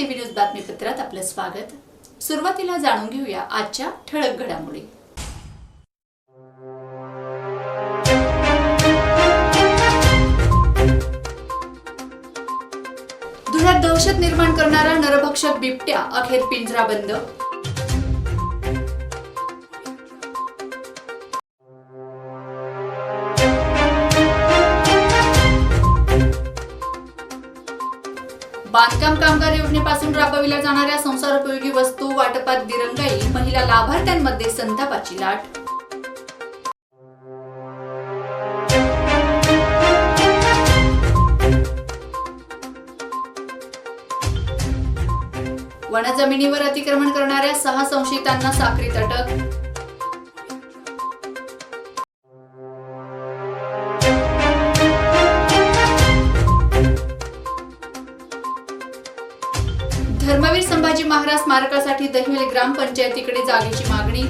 TV news बातमीपत्रात आपलं स्वागत. सुरुवातीला जाणून घेऊया आजच्या ठळक घडामोडी. धुळ्यात दहशत निर्माण करणारा नरभक्षक बिबट्या अखेर पिंजरा बांधकाम कामगार योजनेपासून राबविल्या जाणाऱ्या संसारोपयोगी वस्तू वाटपात दिरंगाई महिला लाभार्थ्यांमध्ये संतापाची लाट. वनजमिनीवर अतिक्रमण करणाऱ्या सहा संशयितांना साखरीत अटक महाराज स्मारकासाठी दहिवली ग्रामपंचायतीकडे जागेची मागणी.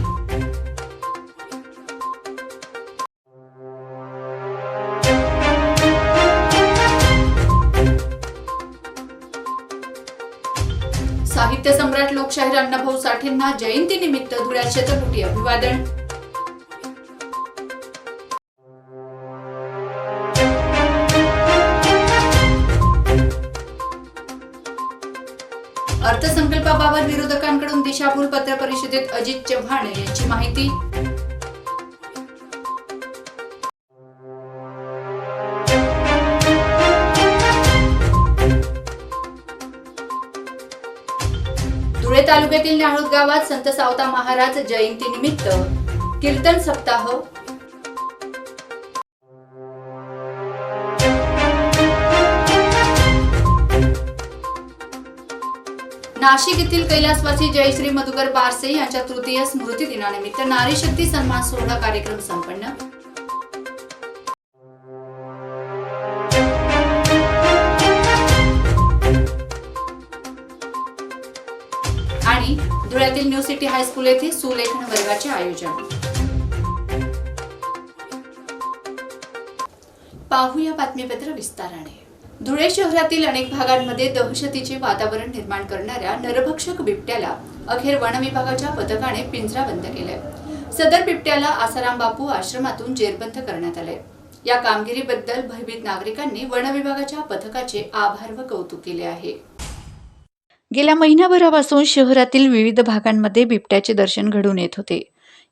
साहित्य सम्राट लोकशाहीर अण्णाभाऊ साठेंना जयंतीनिमित्त धुळ्यात शतकोटी अभिवादन. याबाबत विरोधकांकडून दिशाभूल पत्र परिषदेत अजित चव्हाण यांची माहिती. धुळे तालुक्यातील न्याळूद गावात संत सावता महाराज जयंतीनिमित्त कीर्तन सप्ताह नाशिक येथील कैलासवासी जयश्री मधुकर बारसे यांच्या तृतीय स्मृती दिनानिमित्त नारी शक्ती सन्मान सोहळा कार्यक्रम संपन्न. आणि धुळ्यातील न्यू सिटी हायस्कूल येथे सुलेखन वर्गाचे आयोजन. पाहूया बातमीपत्र विस्ताराने. धुळे शहरातील अनेक भागांमध्ये दहशतीचे वातावरण निर्माण करणाऱ्या नरभक्षक बिबट्याला अखेर वन विभागाच्या पथकाने पिंजराबंद केलंय. सदर बिबट्याला आसाराम बापू आश्रमातून जेरबंद करण्यात आलंय. या कामगिरीबद्दल भयभीत नागरिकांनी वन विभागाच्या पथकाचे आभार व कौतुक केले आहे. गेल्या महिनाभरापासून शहरातील विविध भागांमध्ये बिबट्याचे दर्शन घडून येत होते.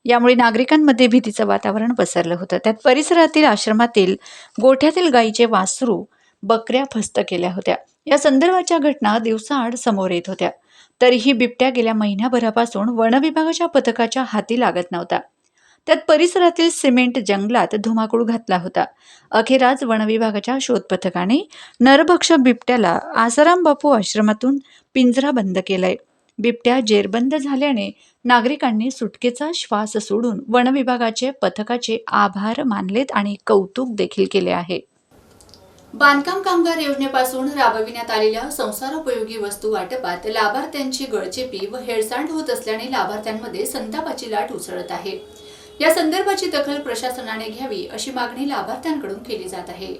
यामुळे नागरिकांमध्ये भीतीचं वातावरण पसरलं होतं. त्यात परिसरातील आश्रमातील गोठ्यातील गायीचे वासरू बकऱ्या फस्त केल्या होत्या. या संदर्भाच्या घटना दिवसाआड समोर येत होत्या. तरीही बिबट्या गेल्या महिन्याभरापासून वनविभागाच्या पथकाच्या हाती लागत नव्हता. त्यात परिसरातील सिमेंट जंगलात धुमाकूळ घातला होता. अखेर आज वनविभागाच्या शोध पथकाने बिबट्याला आसाराम बापू आश्रमातून पिंजरा बंद केलाय. बिबट्या जेरबंद झाल्याने नागरिकांनी सुटकेचा श्वास सोडून वनविभागाचे पथकाचे आभार मानलेत आणि कौतुक देखील केले आहे. बांधकाम कामगार योजनेपासून राबविण्यात आलेल्या संसारोपयोगी वस्तू वाटपात लाभार्थ्यांची गळचेपी व हेळसांड होत असल्याने लाभार्थ्यांमध्ये संतापाची लाट उसळत आहे. या संदर्भाची दखल प्रशासनाने घ्यावी अशी मागणी लाभार्थ्यांकडून केली जात आहे.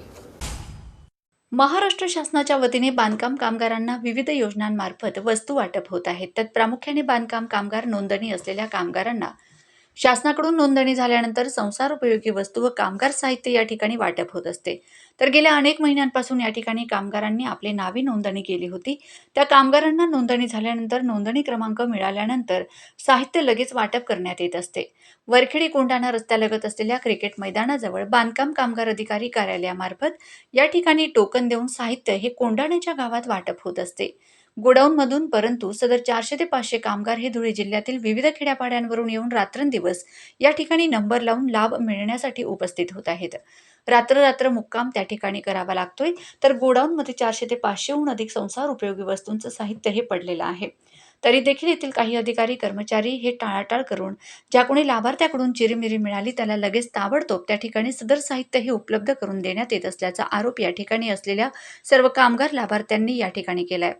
महाराष्ट्र शासनाच्या वतीने बांधकाम कामगारांना विविध योजनांमार्फत वस्तू वाटप होत आहेत. त्यात प्रामुख्याने बांधकाम कामगार नोंदणी असलेल्या कामगारांना शासनाकडून नोंदणी झाल्यानंतर संसारोपयोगी वस्तू व कामगार साहित्य या ठिकाणी वाटप होत असते. तर गेल्या अनेक महिन्यांपासून या ठिकाणी कामगारांनी आपली नावे नोंदणी केली होती. त्या कामगारांना नोंदणी झाल्यानंतर नोंदणी क्रमांक मिळाल्यानंतर साहित्य लगेच वाटप करण्यात येत असते. वरखेडी कोंढाणा रस्त्यालगत असलेल्या क्रिकेट मैदानाजवळ बांधकाम कामगार अधिकारी कार्यालयामार्फत या ठिकाणी टोकन देऊन साहित्य हे कोंढाण्याच्या गावात वाटप होत असते. गोडाऊनमधून परंतु सदर चारशे ते पाचशे कामगार हे धुळे जिल्ह्यातील विविध खेड्यापाड्यांवरून येऊन रात्रंदिवस या ठिकाणी नंबर लावून लाभ मिळण्यासाठी उपस्थित होत आहेत. रात्र रात्र मुक्काम त्या ठिकाणी करावा लागतोय तर गोडाऊनमध्ये चारशे ते पाचशेहून अधिक संसार उपयोगी वस्तूंचं साहित्य हे पडलेलं आहे. तरी देखील येथील काही अधिकारी कर्मचारी हे टाळाटाळ करून ज्या कोणी लाभार्थ्याकडून चिरीमिरी मिळाली त्याला लगेच ताबडतोब त्या ठिकाणी सदर साहित्य हे उपलब्ध करून देण्यात येत असल्याचा आरोप या ठिकाणी असलेल्या सर्व कामगार लाभार्थ्यांनी या ठिकाणी केलाय.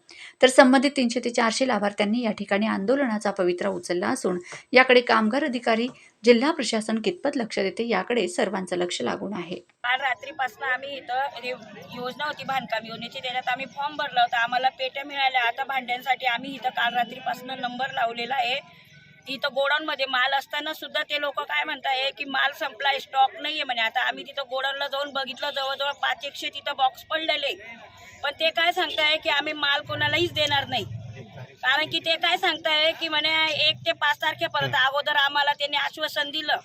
तर संबंधित तीनशे ते चारशे लाभार्थ्यांनी या ठिकाणी आंदोलनाचा पवित्रा उचलला असून याकडे कामगार अधिकारी जिल्हा प्रशासन कितपत लक्ष देते याकडे सर्वांचं लक्ष लागून आहे. काल रात्रीपासून आम्ही इथं रे- योजना होती बांधकाम योजनेची त्याच्यात आम्ही फॉर्म भरला होता. आम्हाला पेट्या मिळाल्या. आता भांड्यांसाठी आम्ही इथं काल रात्रीपासून नंबर लावलेला आहे. इथं गोडाऊनमध्ये माल असताना सुद्धा ते लोक काय म्हणताय की माल संपलाय स्टॉक नाहीये म्हणे. आता आम्ही तिथं गोडाऊनला जाऊन बघितलं जवळजवळ पाच एकशे तिथं बॉक्स पडलेले. पण ते काय सांगताय की आम्ही माल कोणालाहीच देणार नाही. कारण की ते काय सांगताय की म्हणे एक ते पाच तारखेपर्यंत अगोदर आम्हाला त्यांनी आश्वासन दिलं.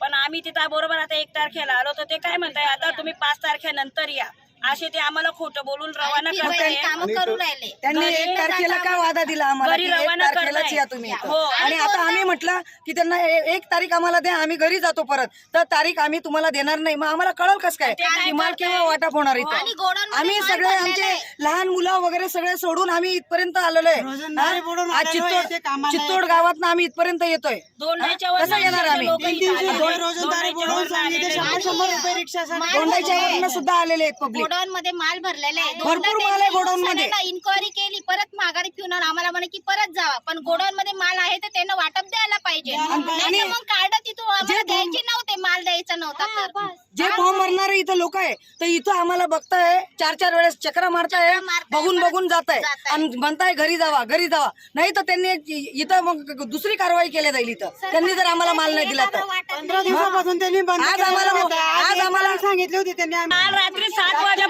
पण आम्ही तिथं बरोबर आता एक तारखेला आलो तर ते काय म्हणताय आता तुम्ही पाच तारखेनंतर या. असे ते आम्हाला खोटं बोलून रवाना करताय काम करू राहिले त्यांनी एक तारखेला काय वादा दिला आम्हाला घरी की एक रवाना तारखेलाच करताय. या तुम्ही इथं. हो. आणि आता आम्ही म्हटलं की त्यांना ए- एक तारीख आम्हाला द्या आम्ही घरी जातो परत तर तारीख आम्ही तुम्हाला देणार नाही मग आम्हाला कळल कस काय ते काय की माल करताय? केव्हा वाटप होणार आणि इथं गोडाऊनमध्ये आम्ही माल सगळे भरलेला आमचे आहे. लहान मुलं वगैरे सगळे सोडून आम्ही इथपर्यंत आलेलो आहे रोजंदारी बुडून? आज आलेलो आहे, ते चित्तोड कामाला चित्तोड गावात आम्ही इथपर्यंत येतोय दोंडाच्या? वर कसं येणार आम्ही? लोकं तीन इथं तीनशे आलेले. दोन रोजंदारी दोंडाच्या बुडून वरनं सांगितले आलेले. शंभर शंभर रुपये रिक्षासाठी दोंडाच्या वरून सुद्धा आलेले आहेत पब्लिक गोडाऊन मध्ये माल भरलेला आहे. भरपूर माल आहे गोडाऊन मध्ये. इन्क्वायरी केली परत माघारी फिरून आम्हाला म्हणे की परत जावा पण गोडाऊन मध्ये माल आहे तर त्यांना वाटप द्यायला पाहिजे. तर मग कार्ड तिथून आम्हाला द्यायचे नव्हते माल द्यायचा नव्हता तर. जे फॉर्म भरणारे इथं लोक आहे तर इथं आम्हाला बघताय चार चार वेळेस चक्रा मारताय बघून बघून जात आहे जाताय. आणि म्हणताय घरी जावा घरी जावा. नाही तर त्यांनी इथं मग दुसरी कारवाई केली जाईल इथं. त्यांनी जर आम्हाला माल नाही दिला तर. पंधरा दिवसापासून त्यांनी बंद आज आम्हाला-. आज आम्हाला- सांगितली होती त्यांनी रात्री सात वाजेपासून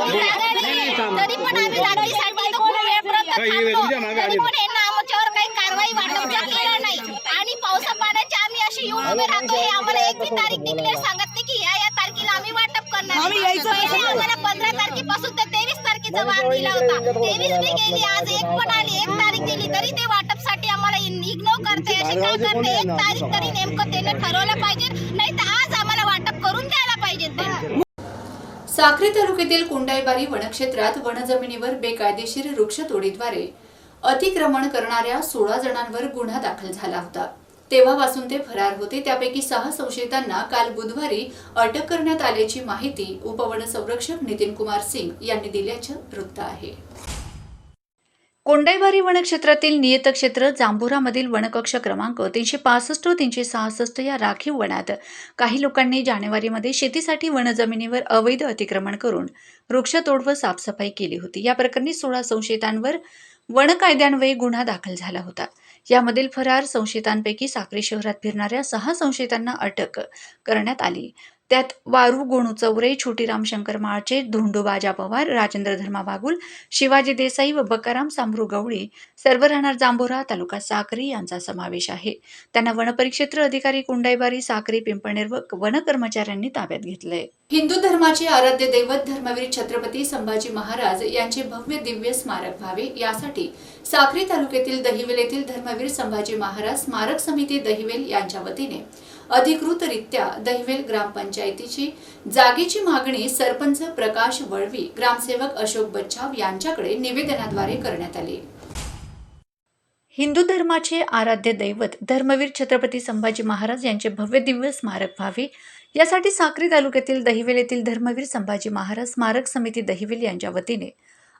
तरी पण आम्ही रात्रीसाठी आमच्यावर काही कारवाई नाही आणि पावसा पाण्याचे आम्ही असे येऊन उभे राहतो. हे आम्हाला एक बी तारीख डिक्लेअर सांगत नाही की या या तारखेला आम्ही वाटप करणार आम्हाला पंधरा तारखेपासून ते तेवीस तारखेचा वार दिला होता. तेवीस बी गेली आज एक पण आली एक तारीख दिली तरी ते वाटपसाठी आम्हाला इग्नोर करते. असे काय करते? एक तारीख तरी नेमकं त्याने ठरवलं पाहिजे. नाही तर आज आम्हाला वाटप करून द्यायला पाहिजे ते साखरे तालुक्यातील कुंडाईबारी वनक्षेत्रात वनजमिनीवर बेकायदेशीर वृक्षतोडीद्वारे अतिक्रमण करणाऱ्या सोळा जणांवर गुन्हा दाखल झाला होता. तेव्हापासून ते फरार होते. त्यापैकी सहा संशयितांना काल बुधवारी अटक करण्यात आल्याची माहिती उपवन संरक्षक नितीन कुमार सिंग यांनी दिल्याचं वृत्त आहे. कोंडाईबारी वनक्षेत्रातील नियतक्षेत्र जांभुरामधील वनकक्ष क्रमांक तीनशे पासष्ट तीनशे सहासष्ट या राखीव वनात. काही लोकांनी जानेवारीमध्ये शेतीसाठी वनजमिनीवर अवैध अतिक्रमण करून वृक्षतोड व साफसफाई केली होती. या प्रकरणी सोळा संशयितांवर वन कायद्यान्वये गुन्हा दाखल झाला होता. यामधील फरार संशयितांपैकी साक्री शहरात फिरणाऱ्या सहा संशयितांना अटक करण्यात आली. त्यात वारू गोणू चौरे छोटीराम शंकर माळचे धोंडू बाजा पवार राजेंद्र धर्मा बागुल शिवाजी देसाई व बकाराम सांभरू गवळी सर्व राहणार जांभोरा तालुका साक्री यांचा समावेश आहे. त्यांना वनपरिक्षेत्र अधिकारी कुंडाईबारी साक्री पिंपणेर व वन कर्मचाऱ्यांनी ताब्यात घेतलंय. हिंदू धर्माचे आराध्य दैवत धर्मवीर छत्रपती संभाजी महाराज यांचे भव्य दिव्य स्मारक व्हावे यासाठी साक्री तालुक्यातील दहिवेल येथील धर्मवीर संभाजी महाराज स्मारक समिती दहिवेल यांच्या वतीने अधिकृतरित्या दहिवेल ग्रामपंचायतीची जागेची मागणी सरपंच प्रकाश वळवी ग्रामसेवक अशोक बच्छाव यांच्याकडे निवेदनाद्वारे करण्यात आली. हिंदू धर्माचे आराध्य दैवत धर्मवीर छत्रपती संभाजी महाराज यांचे भव्य दिव्य स्मारक व्हावे. यासाठी साक्री तालुक्यातील दहिवेल येथील धर्मवीर संभाजी महाराज स्मारक समिती दहिवेल यांच्या वतीने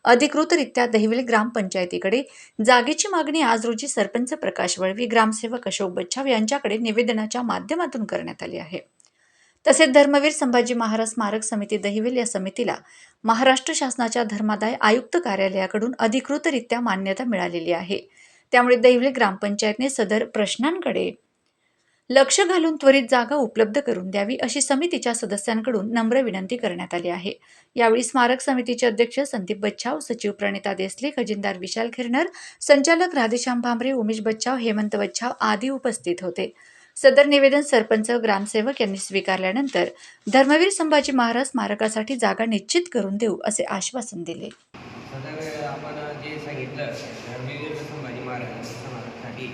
अधिकृतरित्या दहिवली ग्रामपंचायतीकडे. जागेची मागणी आज रोजी सरपंच प्रकाश वळवी ग्रामसेवक अशोक बच्छाव यांच्याकडे निवेदनाच्या माध्यमातून करण्यात आली आहे. तसेच धर्मवीर संभाजी महाराज स्मारक समिती दहिवेल या समितीला महाराष्ट्र शासनाच्या धर्मादाय आयुक्त कार्यालयाकडून अधिकृतरित्या मान्यता मिळालेली आहे. त्यामुळे दैवले ग्रामपंचायतने सदर प्रश्नांकडे लक्ष घालून त्वरित जागा उपलब्ध करून द्यावी अशी समितीच्या सदस्यांकडून नम्र विनंती करण्यात आली आहे. यावेळी स्मारक समितीचे अध्यक्ष संदीप बच्चाव सचिव प्रणिता देसले खजिनदार विशाल खिरनर संचालक राधेश्याम भांबरे उमेश बच्चाव हेमंत बच्चाव आदी उपस्थित होते. सदर निवेदन सरपंच ग्रामसेवक यांनी स्वीकारल्यानंतर धर्मवीर संभाजी महाराज स्मारकासाठी जागा निश्चित करून देऊ असे आश्वासन दिले सदर आपण जे सांगितलं धर्मवीर संभाजी महाराज समाजासाठी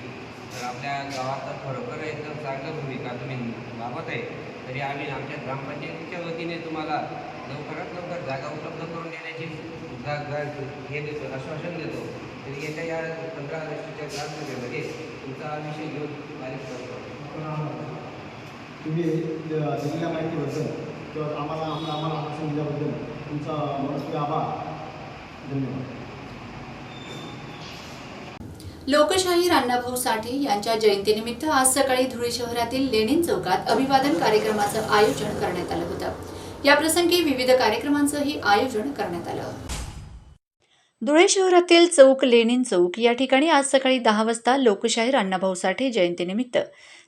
तर आपल्या गावात खरोखर एकदम चांगलं भूमिका तुम्ही वापत आहे तरी आम्ही आमच्या ग्रामपंचायतीच्या वतीने तुम्हाला लवकरात लवकर जागा उपलब्ध करून देण्याची जा- जा- हे देतो आश्वासन देतो. तरी येत्या या पंधरा ऑगस्टच्या ग्रामसभेमध्ये तुमचा हा विषय घेऊन करतो तुम्ही दिलेल्या माहितीबद्दल किंवा आम्हाला आम्हाला आम्हाला आरक्षण दिल्याबद्दल तुमचा मनस्वी आभार. धन्यवाद. लोकशाहीर अण्णाभाऊ साठे यांच्या जयंतीनिमित्त आज सकाळी धुळे शहरातील लेनिन चौकात अभिवादन कार्यक्रमाचं आयोजन करण्यात आलं होतं. याप्रसंगी विविध कार्यक्रमांचंही आयोजन करण्यात आलं. धुळे शहरातील चौक लेनिन चौक या ठिकाणी आज सकाळी दहा वाजता लोकशाहीर अण्णाभाऊ साठे जयंतीनिमित्त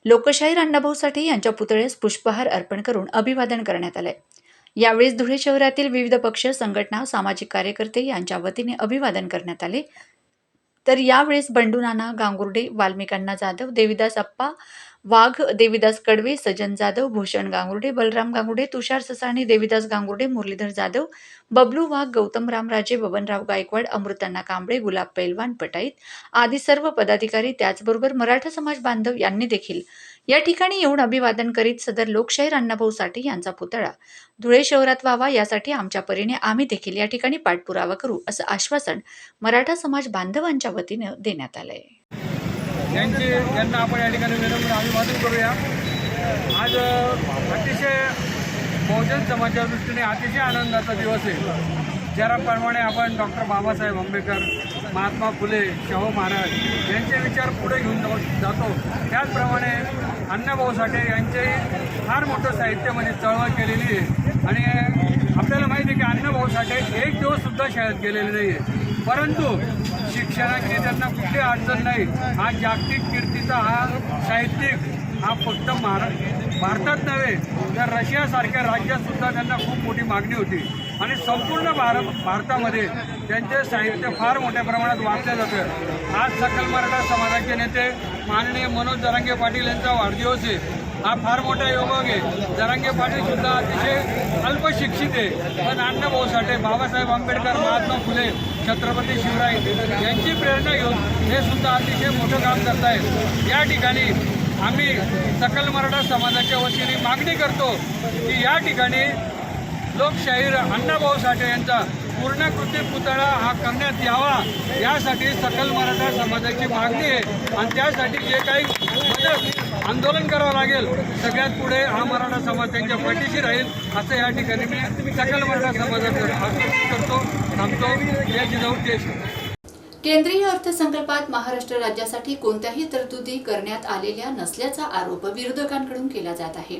लोकशाहीर अण्णाभाऊ साठे यांच्या पुतळ्यास पुष्पहार अर्पण करून अभिवादन करण्यात आलंय. यावेळी धुळे शहरातील विविध पक्ष संघटना सामाजिक कार्यकर्ते यांच्या वतीने अभिवादन करण्यात आले. तर यावेळेस बंडू नाना गांगुर्डे वाल्मिकांना जाधव देविदास अप्पा वाघ देविदास कडवे सजन जाधव भूषण गांगुर्डे बलराम गांगुर्डे तुषार ससाणी देविदास गांगुर्डे मुरलीधर जाधव बबलू वाघ गौतम रामराजे बबनराव गायकवाड अमृतांना कांबळे गुलाब पैलवान पटाईत आदी सर्व पदाधिकारी त्याचबरोबर मराठा समाज बांधव यांनी देखील या ठिकाणी येऊन अभिवादन करीत सदर लोकशाहीर अण्णाभाऊ साठे यांचा पुतळा. धुळे शहरात व्हावा यासाठी आमच्या परीने आम्ही देखील या ठिकाणी पाठपुरावा करू असं आश्वासन मराठा समाज बांधवांच्या वतीनं देण्यात आलंय. यांची यांना आपण या ठिकाणी विनम्र अभिवादन करूया. आज अतिशय बहुजन समाजाच्या दृष्टीने अतिशय आनंदाचा दिवस आहे. ज्याप्रमाणे आपण डॉक्टर बाबासाहेब आंबेडकर महात्मा फुले शाहू महाराज यांचे विचार पुढे घेऊन जाऊ जातो. त्याचप्रमाणे अण्णाभाऊ साठे यांचेही फार मोठं साहित्यामध्ये म्हणजे चळवळ केलेली आहे. आणि आपल्याला माहिती आहे की अण्णाभाऊ साठे एक दिवससुद्धा शाळेत गेलेले नाही आहे परंतु शिक्षणाची त्यांना कुठली अडचण नाही. हा जागतिक कीर्तीचा हा साहित्यिक हा फक्त महारा भारतात नव्हे तर रशियासारख्या राज्यात सुद्धा त्यांना खूप मोठी मागणी होती. आणि संपूर्ण भार भारतामध्ये त्यांचे साहित्य फार मोठ्या प्रमाणात वाचलं जातं. आज सकल मराठा समाजाचे नेते माननीय मनोज जरांगे पाटील यांचा वाढदिवस आहे. हा फार मोठा योग आहे. जरांगे पाटील सुद्धा अतिशय अल्पशिक्षित आहे. पण अण्णाभाऊ साठे बाबासाहेब आंबेडकर महात्मा फुले छत्रपती शिवराय यांची प्रेरणा घेऊन हे सुद्धा अतिशय मोठं काम करतायत. या ठिकाणी आम्ही सकल मराठा समाजाच्या वतीने मागणी करतो की या ठिकाणी लोकशाहीर अण्णाभाऊ साठे यांचा पूर्णकृती पुतळा हा करण्यात यावा. यासाठी सकल मराठा समाजाची मागणी आहे. आणि त्यासाठी जे काही मदत आंदोलन करावं लागेल. सगळ्यात पुढे हा मराठा समाज त्यांच्या पाठीशी राहील असं या ठिकाणी मी सकल मराठा समाजाचं आश्वासन करतो थांबतो. याची जिजाऊ जय केंद्रीय अर्थसंकल्पात महाराष्ट्र राज्यासाठी कोणत्याही तरतुदी करण्यात आलेल्या नसल्याचा आरोप विरोधकांकडून केला जात आहे.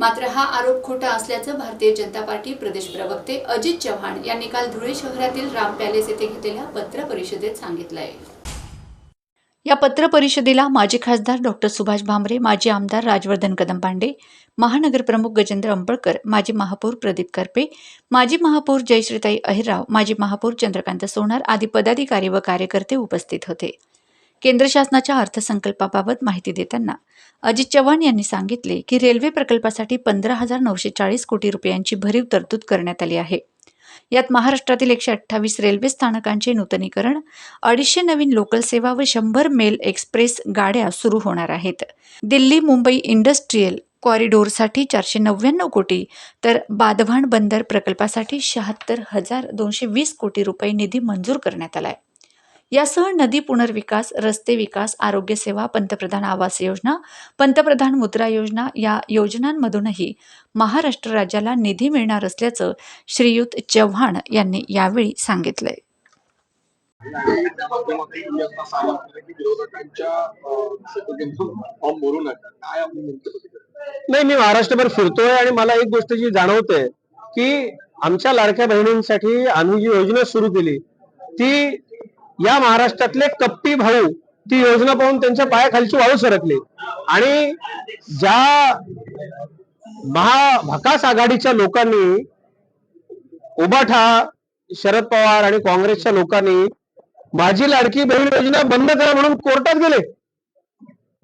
मात्र हा आरोप खोटा असल्याचं भारतीय जनता पार्टी प्रदेश प्रवक्ते अजित चव्हाण यांनी काल धुळे शहरातील राम पॅलेस येथे घेतलेल्या पत्र परिषदेत आहे या पत्रपरिषदेला माजी खासदार डॉक्टर सुभाष भामरे माजी आमदार राजवर्धन कदमपांडे पांडे महानगरप्रमुख गजेंद्र अंबळकर माजी महापौर प्रदीप करपे माजी महापौर जयश्रीताई अहिरराव माजी महापौर चंद्रकांत सोनार आदी पदाधिकारी व कार्यकर्ते उपस्थित होते. केंद्र शासनाच्या अर्थसंकल्पाबाबत माहिती देताना अजित चव्हाण यांनी सांगितले की रेल्वे प्रकल्पासाठी पंधरा हजार नऊशे चाळीस कोटी रुपयांची भरीव तरतूद करण्यात आली आहे. यात महाराष्ट्रातील एकशे अठ्ठावीस रेल्वे स्थानकांचे नूतनीकरण अडीचशे नवीन लोकल सेवा व शंभर मेल एक्सप्रेस गाड्या सुरू होणार आहेत. दिल्ली मुंबई इंडस्ट्रीयल कॉरिडोरसाठी चारशे नव्याण्णव कोटी तर बादभाण बंदर प्रकल्पासाठी शहात्तर हजार दोनशे वीस कोटी रुपये निधी मंजूर करण्यात आला आहे यासह नदी पुनर्विकास रस्ते विकास आरोग्य सेवा पंतप्रधान आवास योजना पंतप्रधान मुद्रा योजना या योजनांमधूनही महाराष्ट्र राज्याला निधी मिळणार असल्याचं श्रीयुत चव्हाण यांनी यावेळी सांगितलंय. नाही मी महाराष्ट्रभर फिरतोय आणि मला एक गोष्ट जी जाणवते की आमच्या लाडक्या बहिणींसाठी आम्ही जी योजना सुरू केली ती या महाराष्ट्रातले कप्पी भाऊ ती योजना पाहून त्यांच्या पायाखालची वाळू सरकली. आणि ज्या महाभकास आघाडीच्या लोकांनी उबाठा शरद पवार आणि काँग्रेसच्या लोकांनी माझी लाडकी बहीण योजना बंद करा म्हणून कोर्टात गेले.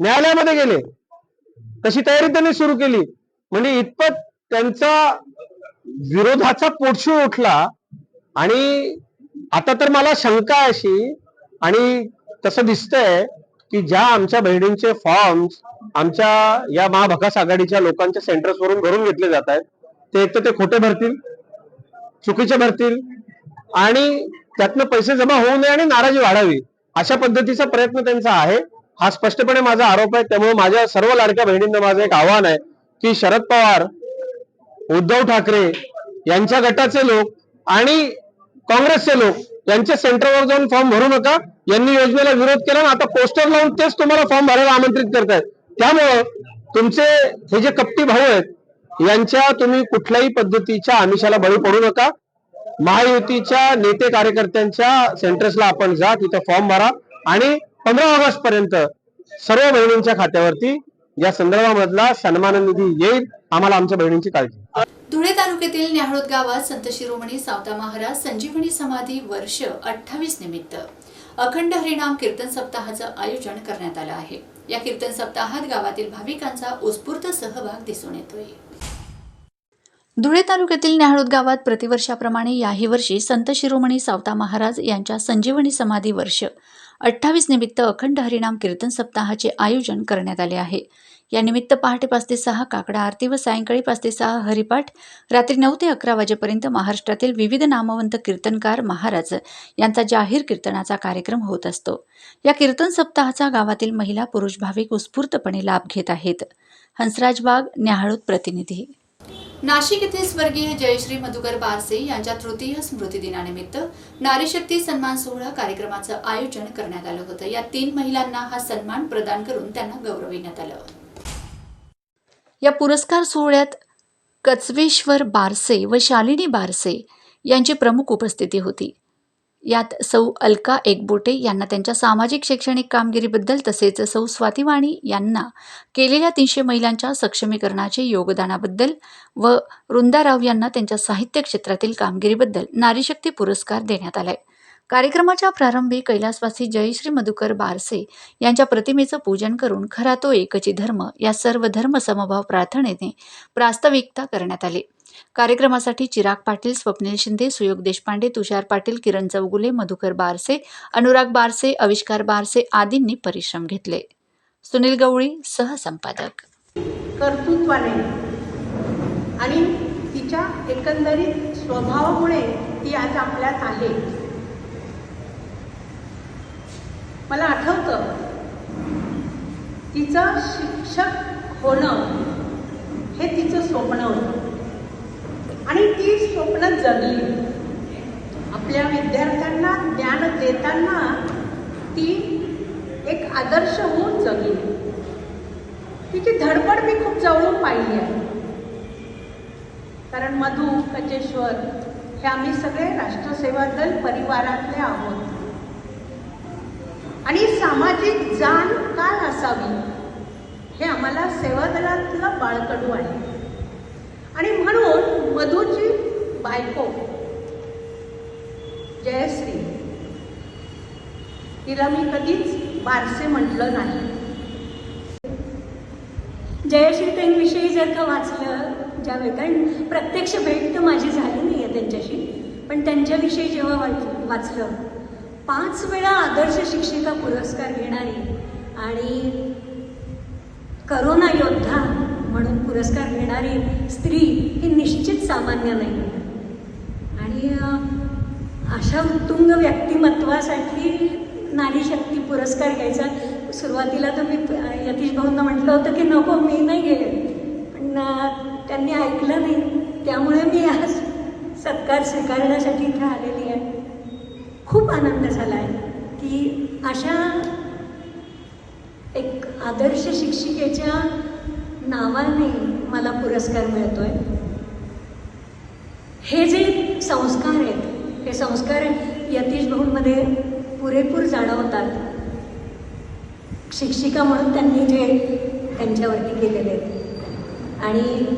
न्यायालयामध्ये गेले. तशी तयारी त्यांनी सुरू केली. म्हणजे इतपत त्यांचा विरोधाचा पोटशू उठला आणि आता तर मला शंका अशी आणि तसं दिसतंय की ज्या आमच्या बहिणींचे फॉर्म्स आमच्या या महाभकास आघाडीच्या लोकांच्या सेंटर्स वरून भरून घेतले जात आहेत ते एक तर ते खोटे भरतील चुकीचे भरतील आणि त्यातनं पैसे जमा होऊ नये आणि नाराजी वाढावी अशा पद्धतीचा प्रयत्न त्यांचा आहे. हा स्पष्टपणे माझा आरोप आहे त्यामुळे माझ्या सर्व लाडक्या बहिणींना माझं एक आव्हान आहे की शरद पवार उद्धव ठाकरे यांच्या गटाचे लोक आणि काँग्रेसचे लोक यांच्या सेंटरवर जाऊन फॉर्म भरू नका. यांनी योजनेला विरोध केला आता पोस्टर लावून तेच तुम्हाला फॉर्म भरायला आमंत्रित करतायत. त्यामुळं तुमचे हे जे कपटी भाऊ आहेत यांच्या तुम्ही कुठल्याही पद्धतीच्या आमिषाला बळी पडू नका. महायुतीच्या नेते कार्यकर्त्यांच्या सेंटर्सला आपण जा तिथं फॉर्म भरा. आणि पंधरा ऑगस्ट पर्यंत सर्व बहिणींच्या खात्यावरती या संदर्भामधला सन्मान निधी येईल. आम्हाला आमच्या बहिणींची काळजी. धुळे तालुक्यातील न्याहळोद गावात संत शिरोमणी सावता महाराज संजीवनी समाधी वर्ष अठ्ठावीस निमित्त. अखंड हरिनाम कीर्तन सप्ताहाचं आयोजन करण्यात आलं आहे. या कीर्तन सप्ताहात गावातील भाविकांचा उत्स्फूर्त सहभाग दिसून येतोय. धुळे तालुक्यातील न्याहळोद गावात प्रतिवर्षाप्रमाणे याही वर्षी संत शिरोमणी सावता महाराज यांच्या संजीवनी समाधी वर्ष अठ्ठावीस निमित्त अखंड हरिनाम कीर्तन सप्ताहाचे आयोजन करण्यात आले आहे. यानिमित्त पहाटे पाच ते सहा काकडा आरती व सायंकाळी पाच ते सहा हरिपाठ रात्री नऊ ते अकरा वाजेपर्यंत महाराष्ट्रातील विविध नामवंत कीर्तनकार महाराज यांचा जाहीर कीर्तनाचा कार्यक्रम होत असतो. या कीर्तन सप्ताहाचा गावातील महिला पुरुष भाविक उत्स्फूर्तपणे लाभ घेत आहेत. हंसराज बाग न्याहाळूत प्रतिनिधी. नाशिक येथील स्वर्गीय जयश्री मधुकर बारसे यांच्या तृतीय स्मृती दिनानिमित्त नारीशक्ती सन्मान सोहळा कार्यक्रमाचं आयोजन करण्यात आलं होतं. या तीन महिलांना हा सन्मान प्रदान करून त्यांना गौरविण्यात आलं. या पुरस्कार सोहळ्यात कचवेश्वर बारसे व शालिनी बारसे यांची प्रमुख उपस्थिती होती. यात सौ अलका एकबोटे यांना त्यांच्या सामाजिक शैक्षणिक कामगिरीबद्दल तसेच सौ स्वातीवाणी यांना केलेल्या तीनशे महिलांच्या सक्षमीकरणाचे योगदानाबद्दल व वृंदाराव यांना त्यांच्या साहित्य क्षेत्रातील कामगिरीबद्दल नारीशक्ती पुरस्कार देण्यात आलाय. कार्यक्रमाच्या प्रारंभी कैलासवासी जयश्री मधुकर बारसे यांच्या प्रतिमेचं पूजन करून खरा तो एकची धर्म या सर्व धर्म समभाव प्रार्थनेने प्रास्ताविकता करण्यात आली. कार्यक्रमासाठी चिराग पाटील स्वप्नील शिंदे सुयोग देशपांडे तुषार पाटील किरण चौगुले मधुकर बारसे अनुराग बारसे आविष्कार बारसे आदींनी परिश्रम घेतले. सुनील गवळी सहसंपादक. कर्तृत्वाने आणि तिच्या एकंदरीत स्वभावामुळे ती आज आपल्यात आहे. मला आठवतं तिचं शिक्षक होणं हे तिचं स्वप्न होतं. आणि ती स्वप्न जगली. आपल्या विद्यार्थ्यांना ज्ञान देताना ती एक आदर्श होऊन जगली. तिची धडपड मी खूप जवळून पाहिली आहे. कारण मधु कचेश्वर हे आम्ही सगळे राष्ट्रसेवा दल परिवारातले आहोत. आणि सामाजिक जाण काय असावी हे आम्हाला सेवा दलातलं बाळकडू आहे. आणि म्हणून मधूची बायको जयश्री तिला मी कधीच बारसे म्हटलं नाही. जयश्रीताईंविषयी जर का वाचलं ज्यावेळी कारण प्रत्यक्ष भेट तर माझी झाली नाही आहे त्यांच्याशी पण त्यांच्याविषयी जेव्हा वाच वाचलं पाच वेळा आदर्श शिक्षिका पुरस्कार घेणारी आणि करोना योद्धा पुरस्कार घेणारी स्त्री ही निश्चित सामान्य नाही. आणि अशा उत्तुंग व्यक्तिमत्वासाठी नारी शक्ती पुरस्कार घ्यायचा. सुरुवातीला तर मी यतीश भाऊंना म्हटलं होतं की नको मी नाही गेले. पण त्यांनी ऐकलं नाही. त्यामुळे मी आज सत्कार स्वीकारण्यासाठी इथे आलेली आहे. खूप आनंद झाला आहे की अशा एक आदर्श शिक्षिकेच्या नावाने मला पुरस्कार मिळतोय. हे जे संस्कार आहेत हे संस्कार यतीश भाऊंमध्ये पुरेपूर जाणवतात. शिक्षिका म्हणून त्यांनी जे त्यांच्यावरती केलेले आहेत. आणि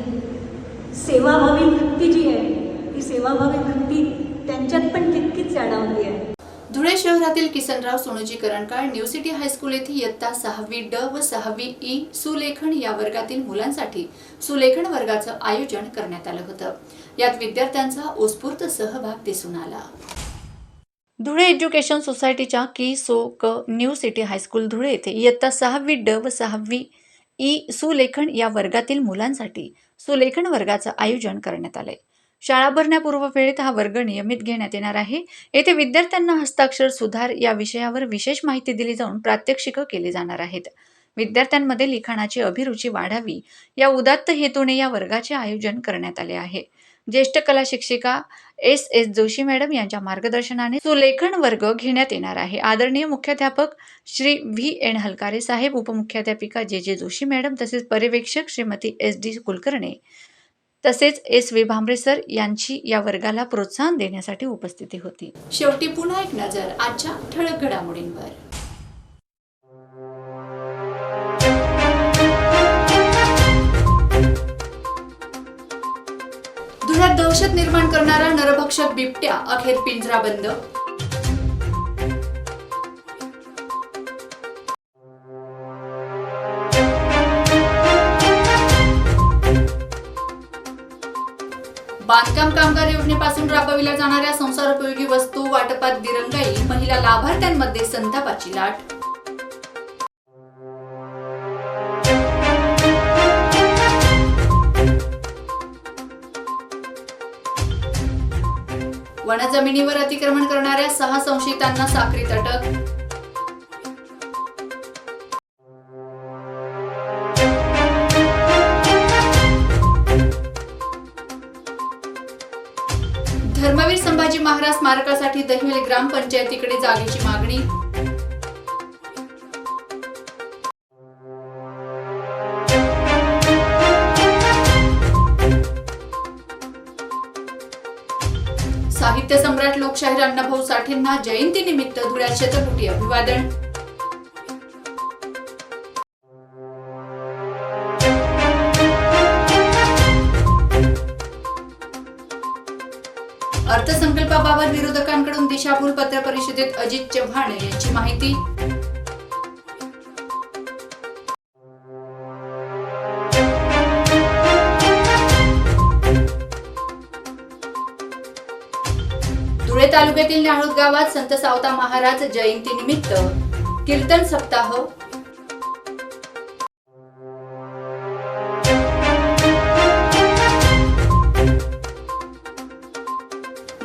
सेवाभावी वृत्ती जी आहे ती सेवाभावी वृत्ती त्यांच्यात पण तितकीच जाणवली आहे. धुळे शहरातील Kisanrao Sonoji Karankal new city high school येथे इयत्ता सहावी ड व सहावी ई सुलेखन या वर्गातील मुलांसाठी सुलेखन वर्गाचं आयोजन करण्यात आलं होतं. यात विद्यार्थ्यांचा उत्स्फूर्त सहभाग दिसून आला. धुळे एज्युकेशन सोसायटीच्या की सो क न्यू सिटी हायस्कूल धुळे येथे इयत्ता सहावी ड व सहावी ई सुलेखन या वर्गातील मुलांसाठी सुलेखन वर्गाचं आयोजन करण्यात आलंय. शाळा भरण्यापूर्व वेळेत हा वर्ग नियमित घेण्यात येणार आहे. येथे विद्यार्थ्यांना हस्ताक्षर सुधार या विषयावर विशेष माहिती दिली जाऊन प्रात्यक्षिकं केली जाणार आहेत. विद्यार्थ्यांमध्ये लिखाणाची अभिरुची वाढावी या उदात्त हेतूने या वर्गाचे आयोजन करण्यात आले आहे. ज्येष्ठ कला शिक्षिका एस एस जोशी मॅडम यांच्या मार्गदर्शनाने सुलेखन वर्ग घेण्यात येणार आहे. आदरणीय मुख्याध्यापक श्री व्ही एन हलकारे साहेब उपमुख्याध्यापिका जे जे जोशी मॅडम तसेच पर्यवेक्षक श्रीमती एस डी कुलकर्णे तसेच एस व्ही भांबरे सर यांची या वर्गाला प्रोत्साहन देण्यासाठी उपस्थिती होती. शेवटी पुन्हा एक नजर आजच्या ठळक घडामोडींवर. धुळ्यात दहशत निर्माण करणारा नरभक्षक बिबट्या अखेर पिंजरा बांधकाम कामगार योजनेपासून राबविल्या जाणाऱ्या संसारोपयोगी वस्तू वाटपात दिरंगाई महिला लाभार्थ्यांमध्ये संतापाची लाट. वनजमिनीवर अतिक्रमण करणाऱ्या सहा संशयितांना साखरीत अटक स्मारकासाठी दहिवली ग्रामपंचायतीकडे जागेची मागणी. साहित्य सम्राट लोकशाहीर अण्णाभाऊ साठेंना जयंतीनिमित्त धुळ्यात शतकोटी अभिवादन. अर्थसंकल्पाबाबत विरोधकांकडून दिशाभूल पत्र परिषदेत अजित चव्हाण यांची माहिती धुळे तालुक्यातील न्याहळूत गावात संत सावता महाराज जयंतीनिमित्त कीर्तन सप्ताह हो।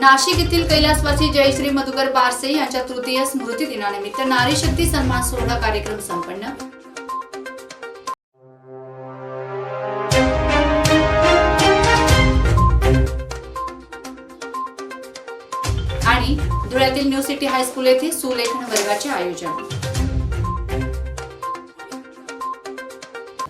नाशिक येथील कैलासवासी जयश्री मधुकर बारसे यांच्या तृतीय स्मृती दिनानिमित्त नारी शक्ती सन्मान सोहळा कार्यक्रम संपन्न. आणि धुळ्यातील न्यू सिटी हायस्कूल येथे सुलेखन वर्गाचे आयोजन.